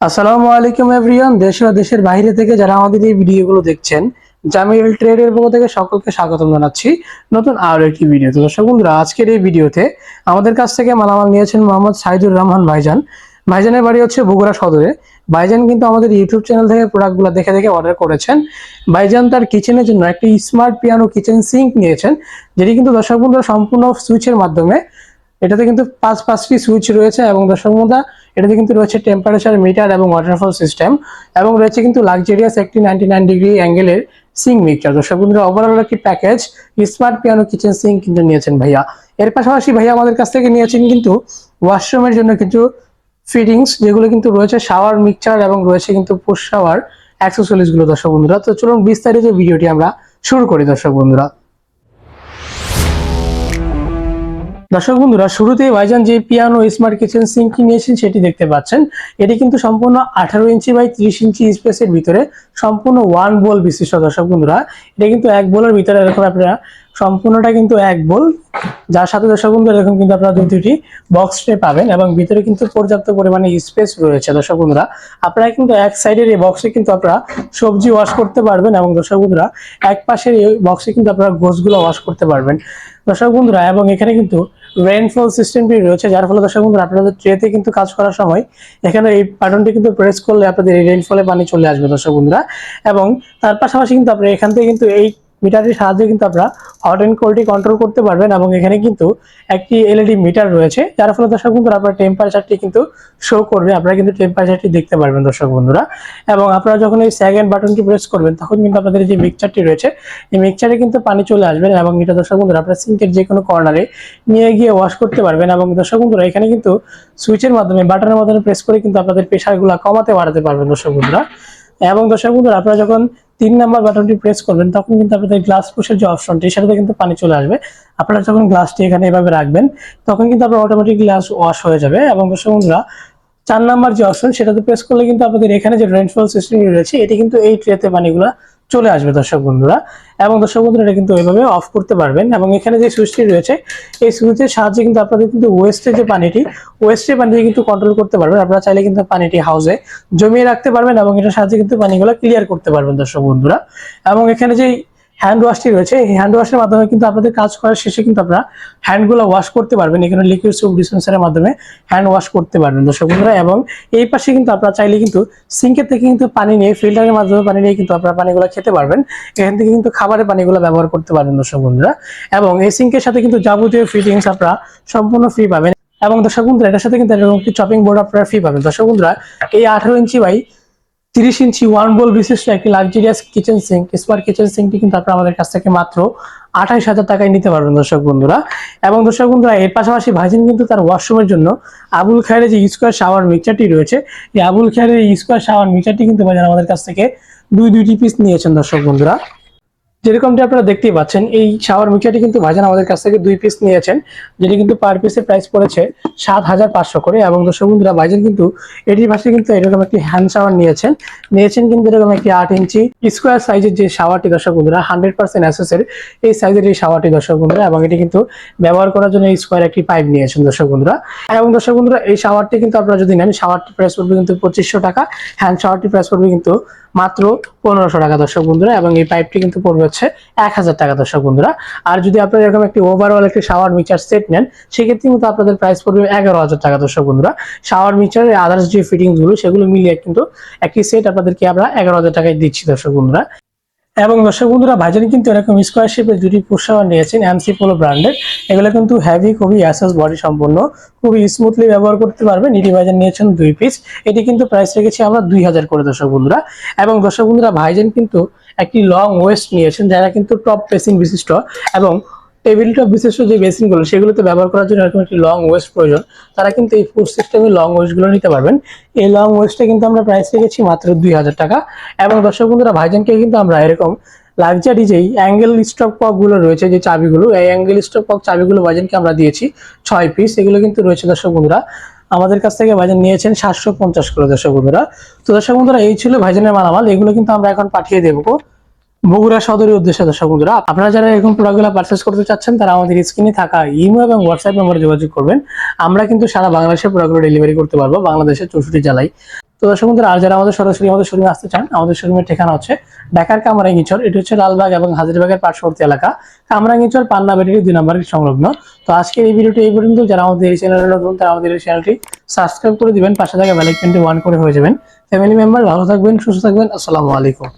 আসসালামু আলাইকুম এভরিওয়ান, দেশ ও দেশের বাইরে থেকে যারা আমাদের এই ভিডিওগুলো দেখছেন জামিল ট্রেডের পক্ষ থেকে সকলকে স্বাগতম জানাচ্ছি নতুন আরও একটি ভিডিও। তো দর্শক বন্ধুরা, আজকের এই ভিডিওতে আমাদের কাছ থেকে মালামাল নিয়েছেন মোহাম্মদ সাইদুর রহমান ভাইজান। ভাইজানের বাড়ি হচ্ছে বগুড়া সদরে। ভাইজান কিন্তু আমাদের ইউটিউব চ্যানেল থেকে প্রোডাক্টগুলো দেখে দেখে অর্ডার করেছেন। ভাইজান তার কিচেনের জন্য একটি স্মার্ট পিয়ানো কিচেন সিঙ্ক নিয়েছেন, যেটি কিন্তু দর্শক বন্ধুরা সম্পূর্ণ সুইচের মাধ্যমে, এটাতে কিন্তু পাঁচ পাঁচটি সুইচ রয়েছে এবং দর্শক বন্ধুরা এটাতে কিন্তু রয়েছে টেম্পারেচার মিটার এবং ওয়াটারফল সিস্টেম এবং রয়েছে কিন্তু লাক্সারিয়াস একটি নাইনটি নাইন ডিগ্রি অ্যাঙ্গেলের সিং মিক্সার দর্শক বন্ধুরা ওভারঅল একটি package smart piano kitchen sink কিন্তু নিয়েছেন ভাইয়া। এর পাশাপাশি ভাইয়া আমাদের কাছ থেকে নিয়েছেন কিন্তু ওয়াশরুমের জন্য কিছু ফিটিংস যেগুলো কিন্তু রয়েছে শাওয়ার মিক্সচার এবং রয়েছে কিন্তু পুশ শাওয়ার অ্যাক্সেসরিজগুলো, দর্শক বন্ধুরা। তো চলুন বিস্তারিত ভিডিওটি আমরা শুরু করি, দর্শক বন্ধুরা। দর্শক বন্ধুরা, শুরুতেই ভাইজান যে পিয়ানো স্মার্ট কিচেন সিঙ্কি নিয়েছেন সেটি দেখতে পাচ্ছেন। এটি কিন্তু সম্পূর্ণ আঠারো ইঞ্চি বাই ত্রিশ ইঞ্চি স্পেসের ভিতরে সম্পূর্ণ ওয়ান বল বিশিষ্ট দর্শক বন্ধুরা। এটা কিন্তু এক বোলের ভিতরে এরকম আপনারা সম্পূর্ণটা কিন্তু এক বোল যার সাথে দর্শক বন্ধু এরকম কিন্তু আপনারা দুই দুটি বক্স ট্রে পাবেন এবং ভিতরে কিন্তু পর্যাপ্ত পরিমাণে স্পেস রয়েছে দর্শক বন্ধুরা আপনারা কিন্তু এক সাইডের এই বক্সে কিন্তু আপনারা সবজি ওয়াশ করতে পারবেন এবং দর্শক বন্ধুরা এক পাশের এই বক্সে কিন্তু আপনারা গোছগুলো ওয়াশ করতে পারবেন। দর্শক বন্ধুরা এবং এখানে কিন্তু রেইনফল সিস্টেমটি রয়েছে, যার ফলে দর্শক বন্ধুরা আপনাদের ট্রেতে কিন্তু কাজ করার সময় এখানে এই বাটনটি কিন্তু প্রেস করলে আপনাদের এই রেইনফলে পানি চলে আসবে দর্শক বন্ধুরা এবং তার পাশাপাশি কিন্তু আপনারা এখান থেকে কিন্তু এই মিটারের সাহায্যে কিন্তু আপনারা হট অ্যান্ড কোল্ডটি কন্ট্রোল করতে পারবেন এবং এখানে কিন্তু একটি এলইডি মিটার রয়েছে, যার ফলে দর্শক বন্ধুরা আপনার টেম্পারেচারটি কিন্তু শো করবে, আপনারা কিন্তু টেম্পারেচারটি দেখতে পারবেন দর্শক বন্ধুরা। এবং আপনারা যখন এই সেকেন্ড বাটনটি প্রেস করবেন, তখন কিন্তু আপনাদের যে মিক্সচারটি রয়েছে, এই মিক্সচারে কিন্তু পানি চলে আসবেন এবং এটা দর্শক বন্ধুরা আপনার সিঙ্কের যে কোনো কর্নারে নিয়ে গিয়ে ওয়াশ করতে পারবেন এবং দর্শক বন্ধুরা এখানে কিন্তু সুইচের মাধ্যমে বাটনের মাধ্যমে প্রেস করে কিন্তু আপনাদের প্রেশারগুলো কমাতে বাড়াতে পারবেন দর্শক বন্ধুরা। এবং দর্শক বন্ধুরা, আপনারা যখন তিন নাম্বার বাটনটি প্রেস করবেন, তখন কিন্তু আপনাদের গ্লাস পুশের যে অপশনটি সেটাতে কিন্তু পানি চলে আসবে। আপনারা যখন গ্লাসটি এখানে এভাবে রাখবেন, তখন কিন্তু আপনার অটোমেটিক গ্লাস ওয়াশ হয়ে যাবে। এবং দর্শক বন্ধুরা চার নাম্বার যে অপশন সেটাতে প্রেস করলে কিন্তু আপনাদের এখানে যে রেনফল সিস্টেম রয়েছে, এটি কিন্তু এই ট্রেতে পানিগুলো চলে আসবে দর্শক বন্ধুরা। এবং দর্শক বন্ধুরা, এটা কিন্তু ওইভাবে অফ করতে পারবেন। এবং এখানে যে সুইচটি রয়েছে, এই সুইচের সাহায্যে কিন্তু আপনাদের কিন্তু ওয়েস্টের যে পানিটি ওয়েস্টের পানিটি কিন্তু কন্ট্রোল করতে পারবেন। আপনারা চাইলে কিন্তু পানিটি হাউসে জমিয়ে রাখতে পারবেন এবং এটার সাহায্যে কিন্তু পানিগুলো ক্লিয়ার করতে পারবেন দর্শক বন্ধুরা। এবং এখানে যে হ্যান্ড ওয়াশটি রয়েছে। এই হ্যান্ড ওয়াশের মাধ্যমে কিন্তু আপনাদের কাজ করার শেষে কিন্তু আপনারা হ্যান্ডগুলো ওয়াশ করতে পারবেন। এখানে লিকুইড সোপ ডিসপেন্সারের মাধ্যমে হ্যান্ড ওয়াশ করতে পারবেন। দর্শক বন্ধুরা, এবং এই পাশে কিন্তু আপনারা চাইলে কিন্তু সিঙ্কের থেকে কিন্তু পানি নিয়ে ফিল্টারের মাধ্যমে পানি নিয়ে কিন্তু আপনারা পানিগুলো খেতে পারবেন। এখান থেকে কিন্তু খাবারের পানিগুলো ব্যবহার করতে পারবেন দর্শক বন্ধুরা। এবং এই সিঙ্কের সাথে কিন্তু যাবতীয় ফিটিংস আপনারা সম্পূর্ণ ফ্রি পাবেন। এবং দর্শক বন্ধুরা, এটার সাথে কিন্তু এরকম চপিং বোর্ড আপনারা ফ্রি পাবেন। দর্শক বন্ধুরা, এই আঠারো ইঞ্চি বাই তিরিশ ইঞ্চি ওয়ান বল বিশিষ্ট একটি luxurious kitchen sink smart kitchen সিঙ্কটি কিন্তু আপনারা আমাদের কাছ থেকে মাত্র আঠাশ হাজার টাকায় নিতে পারবেন দর্শক বন্ধুরা। এবং দর্শক বন্ধুরা, এর পাশাপাশি ভাইজিন কিন্তু তার ওয়াশরুমের জন্য আবুল খায়ের যে স্কোয়ার শাওয়ার মিক্সারটি রয়েছে, এই আবুল খায়ের স্কোয়ার শাওয়ার মিক্সারটি কিন্তু ভাইজান আমাদের কাছ থেকে দুই দুইটি পিস নিয়েছেন দর্শক বন্ধুরা। যেরকমটি আপনারা দেখতেই পাচ্ছেন, এই শাওয়ার মিক্সারটি কিন্তু ভাইজান আমাদের কাছ থেকে দুই পিস নিয়েছেন, যেটি কিন্তু পার পিসের প্রাইস পড়েছে সাত হাজার পাঁচশো করে এবং দর্শক বন্ধুরা, ভাইজান কিন্তু এটির পাশে কিন্তু এরকম একটি হ্যান্ড শাওয়ার নিয়েছেন। নিয়েছেন কিন্তু এরকম একটি আট ইঞ্চি স্কোয়ার সাইজের যে শাওয়ারটি দর্শক বন্ধুরা হান্ড্রেড পার্সেন্ট অ্যাসেসের এই সাইজের এই শাওয়ারটি দর্শক বন্ধুরা, এবং এটি কিন্তু ব্যবহার করার জন্য স্কোয়ার একটি পাইপ নিয়েছেন দর্শক বন্ধুরা। এবং দর্শক বন্ধুরা, এই শাওয়ারটি কিন্তু আপনারা যদি নেন শাওয়ারটি প্রাইস পড়বে কিন্তু পঁচিশশো টাকা হ্যান্ড শাওয়ারটি প্রাইস পড়বে কিন্তু মাত্র পনেরোশো টাকা দর্শক বন্ধুরা, এবং এই পাইপটি কিন্তু পড়বে হচ্ছে এক হাজার টাকা, দর্শক বন্ধুরা। আর যদি আপনারা এরকম একটি ওভারঅল একটি শাওয়ার মিটার সেট নেন, সেক্ষেত্রে কিন্তু আপনাদের প্রাইস পড়বে এগারো হাজার টাকা, দর্শক বন্ধুরা। শাওয়ার মিটারের আদার্স যে ফিটিংসগুলো, সেগুলো মিলিয়ে কিন্তু একটি সেট আপনাদেরকে আমরা এগারো হাজার টাকায় দিচ্ছি, দর্শক বন্ধুরা। এবং দর্শক বন্ধুরা, ভাইজান কিন্তু এরকম স্কোয়ার শেপের দুটি পোশাক নিয়েছেন এমসি পোলো ব্র্যান্ডের এগুলো কিন্তু হেভি খুবই অ্যাসেস বডি সম্পন্ন, খুবই স্মুথলি ব্যবহার করতে পারবেন। ইডি ভাইজান নিয়েছেন দুই পিস এটি কিন্তু প্রাইস রেখেছি আমরা দুই হাজার করে, দর্শক বন্ধুরা। এবং দর্শক বন্ধুরা, ভাইজান কিন্তু একটি লং ওয়েস্ট নিয়েছেন, যারা কিন্তু টপ পেসিং বিশিষ্ট এবং টেবিল টপ বিশিষ্ট যে বেসিনগুলো, সেগুলোতে ব্যবহার করার জন্য এরকম একটি লং ওয়েস্ট প্রয়োজন, তারা কিন্তু এই ফুড সিস্টেমে লং ওয়েস্টগুলো নিতে পারবেন। এই লং ওয়েস্টে কিন্তু আমরা প্রাইস রেখেছি মাত্র দুই হাজার টাকা এবং দর্শক বন্ধুরা, ভাইজানকে কিন্তু আমরা এরকম লাক্সারি যেই অ্যাঙ্গেল স্টক পকগুলো রয়েছে, যে চাবিগুলো, এই অ্যাঙ্গেল স্টক পক চাবিগুলো ভাইজানকে আমরা দিয়েছি ছয় পিস এগুলো কিন্তু রয়েছে দর্শক বন্ধুরা। আমাদের কাছ থেকে ভাইজান নিয়েছেন সাতশো পঞ্চাশ কিলো দর্শক বন্ধুরা। তো দর্শক বন্ধুরা, এই ছিল ভাইজানের মালামাল। এগুলো কিন্তু আমরা এখন পাঠিয়ে দেবো বগুড়া সদরের উদ্দেশ্যে দর্শক বন্ধুরা। আপনারা যারা এরকম প্রোডাক্টগুলো পারচেস করতে চাচ্ছেন, তারা আমাদের স্ক্রিনে থাকা ইমো এবং হোয়াটসঅ্যাপ নম্বরে যোগাযোগ করবেন। আমরা কিন্তু সারা বাংলাদেশের প্রোডাক্টগুলো ডেলিভারি করতে পারব, বাংলাদেশের চৌষট্টি জেলায়। দর্শক বন্ধুরা, আর যারা আমাদের সরাসরি আমাদের শোরুমে আসতে চান, আমাদের শরীরের ঠিকানা হচ্ছে ঢাকার কামরাঙ্গিচর, এটি হচ্ছে লালবাগ এবং হাজিরবাগের পার্শ্ববর্তী এলাকা। কামরাঙ্গিচর, পান্না বেটির দুই নম্বর সংলগ্ন। তো আজকের এই ভিডিওটি এই পর্যন্ত। যারা আমাদের এই চ্যানেলে নতুন, তারা আমাদের এই চ্যানেলটি সাবস্ক্রাইব করে দিবেন। পাশে থাকা বেলাইকনটি ওয়ান করে হয়ে যাবেন। ফ্যামিলি মেম্বার ভালো থাকবেন, সুস্থ থাকবেন। আসসালামু আলাইকুম।